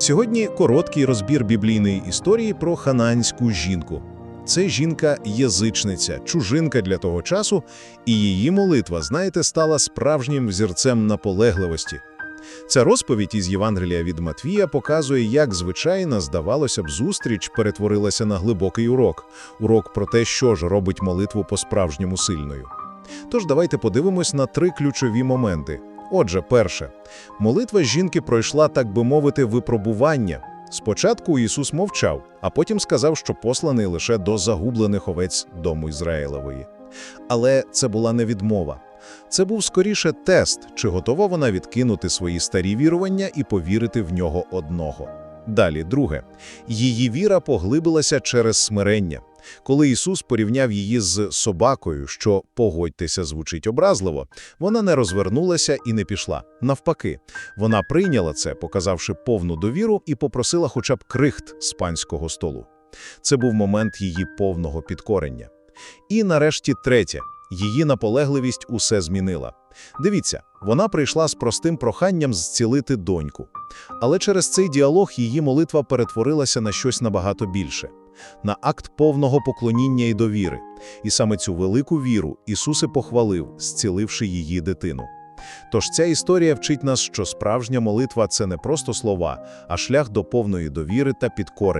Сьогодні короткий розбір біблійної історії про хананську жінку. Це жінка-язичниця, чужинка для того часу, і її молитва, знаєте, стала справжнім взірцем наполегливості. Ця розповідь із Євангелія від Матвія показує, як звичайна, здавалося б, зустріч перетворилася на глибокий урок. Урок про те, що ж робить молитву по-справжньому сильною. Тож давайте подивимось на три ключові моменти. Отже, перше. Молитва жінки пройшла, так би мовити, випробування. Спочатку Ісус мовчав, а потім сказав, що посланий лише до загублених овець дому Ізраїлової. Але це була не відмова. Це був скоріше тест, чи готова вона відкинути свої старі вірування і повірити в нього одного. Далі, друге. Її віра поглибилася через смирення. Коли Ісус порівняв її з собакою, що, погодьтеся, звучить образливо, вона не розвернулася і не пішла. Навпаки, вона прийняла це, показавши повну довіру, і попросила хоча б крихт з панського столу. Це був момент її повного підкорення. І нарешті третє. Її наполегливість усе змінила. Дивіться, вона прийшла з простим проханням зцілити доньку. Але через цей діалог її молитва перетворилася на щось набагато більше – на акт повного поклоніння і довіри. І саме цю велику віру Ісус і похвалив, зціливши її дитину. Тож ця історія вчить нас, що справжня молитва – це не просто слова, а шлях до повної довіри та підкорення.